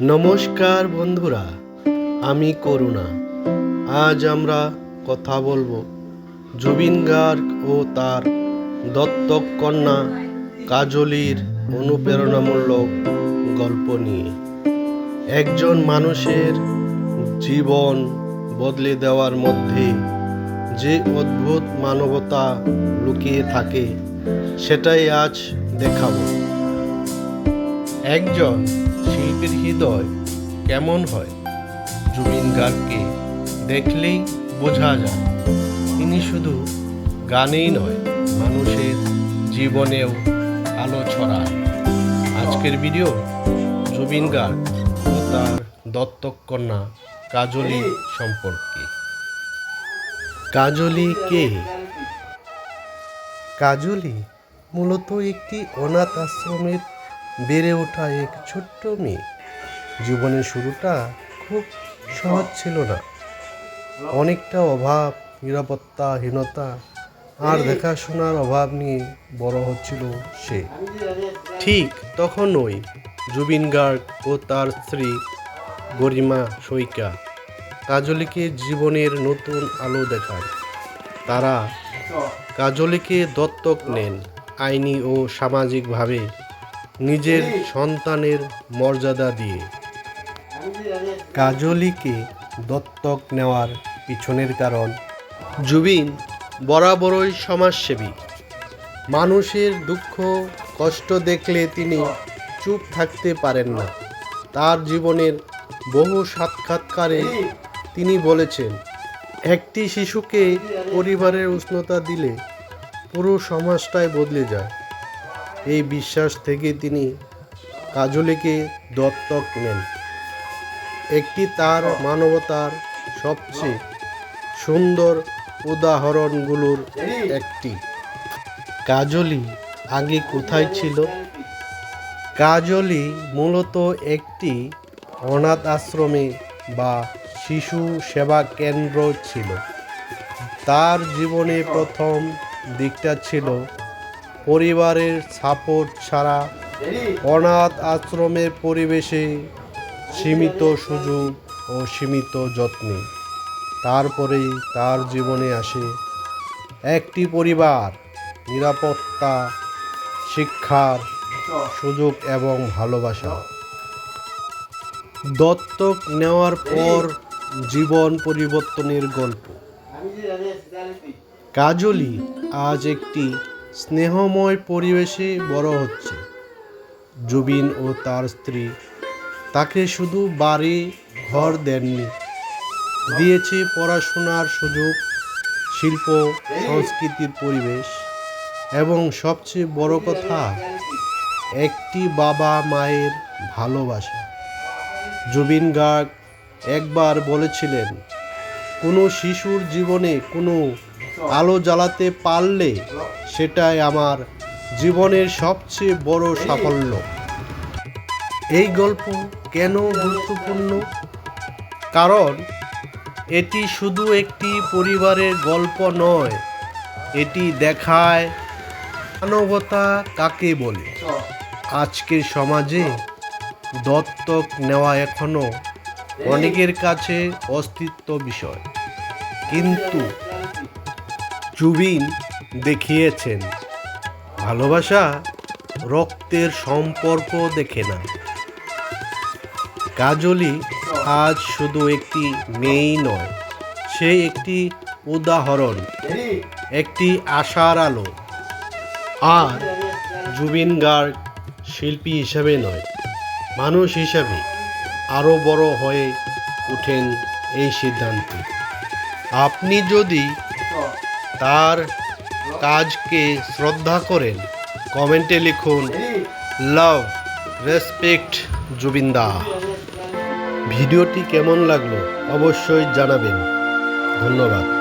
নমস্কার বন্ধুরা, আমি করুণা। আজ আমরা কথা বলব জুবিন গার্গ ও তার দত্তক কন্যা কাজলির অনুপ্রেরণামূলক গল্প নিয়ে। একজন মানুষের জীবন বদলে দেওয়ার মধ্যে যে অদ্ভুত মানবতা লুকিয়ে থাকে, সেটাই আজ দেখাবো। একজন শিল্পীর হৃদয় কেমন হয়? জুবিন গার্গকে দেখলেই বোঝা যায়, তিনি শুধু গানেই নয়, মানুষের জীবনেও আলো ছড়ায়। আজকের ভিডিও, জুবিন গার্গ ও তার দত্তক কন্যা কাজলি সম্পর্কে। কাজলি কে? কাজলি মূলত একটি অনাথ আশ্রমের বেড়ে ওঠা এক ছোট্ট মেয়ে। জীবনের শুরুটা খুব সহজ ছিল না। অনেকটা অভাব নিরাপত্তাহীনতা আর দেখাশোনার অভাব নিয়ে বড় হচ্ছিল সে। ঠিক তখনই জুবিন গার্গ ও তার স্ত্রী গরিমা সৈকা কাজলিকে জীবনের নতুন আলো দেখায়। তারা কাজলিকে দত্তক নেন। আইনি ও সামাজিকভাবে নিজের সন্তানের মর্যাদা দিয়ে। কাজলিকে দত্তক নেওয়ার পিছনের কারণ, জুবিন বরাবরই সমাজসেবী। মানুষের দুঃখ, কষ্ট দেখলে তিনি চুপ থাকতে পারেন না। তার জীবনের বহু সাক্ষাৎকারে তিনি বলেছেন, একটি শিশুকে পরিবারের উষ্ণতা দিলে পুরো সমাজটাই বদলে যায়। এই বিশ্বাস থেকে তিনি কাজলিকে দত্তক নেন। একটি তার মানবতার সবচেয়ে সুন্দর উদাহরণগুলোর একটি। কাজলি আগে কোথায় ছিল? কাজলি মূলত একটি অনাথ আশ্রমে বা শিশু সেবা কেন্দ্র ছিল। তার জীবনে প্রথম দিকটা ছিল পরিবারের সাপোর্ট ছাড়া অনাথ আশ্রমের পরিবেশে সীমিত সুযোগ ও সীমিত যত্নে। তারপরেই তার জীবনে আসে একটি পরিবার, নিরাপত্তা, শিক্ষার সুযোগ এবং ভালোবাসা। দত্তক নেওয়ার পর জীবন পরিবর্তনের গল্প। কাজলি আজ একটি স্নেহময় পরিবেশে বড় হচ্ছে। জুবিন ও তার স্ত্রী তাকে শুধু বাড়ি, ঘর দেননি। দিয়েছে পড়াশোনার সুযোগ, শিল্প, সংস্কৃতির পরিবেশ এবং সবচেয়ে বড় কথা, একটি বাবা মায়ের ভালোবাসা। জুবিন গার্গ একবার বলেছিলেন, কোনো শিশুর জীবনে কোনো আলো জ্বালাতে পারলে সেটাই আমার জীবনের সবচেয়ে বড় সাফল্য। এই গল্প কেন গুরুত্বপূর্ণ? কারণ এটি শুধু একটি পরিবারের গল্প নয়, এটি দেখায় মানবতা কাকে বলে। আজকের সমাজে দত্তক নেওয়া এখনও অনেকের কাছে অস্তিত্ব বিষয়। কিন্তু জুবিন দেখিয়েছেন। ভালোবাসা রক্তের সম্পর্ক দেখে না। কাজলি আজ শুধু একটি মেয়েই নয়, সে একটি উদাহরণ, একটি আশার আলো। আর জুবিন গার্গ শিল্পী হিসাবে নয়, মানুষ হিসাবে আরও বড় হয়ে ওঠেন এই সিদ্ধান্তে। আপনি যদি তার কাজকে শ্রদ্ধা করেন। কমেন্টে লিখুন, লাভ, রেসপেক্ট, জুবিন্দা। ভিডিওটি কেমন লাগল অবশ্যই জানাবেন। ধন্যবাদ।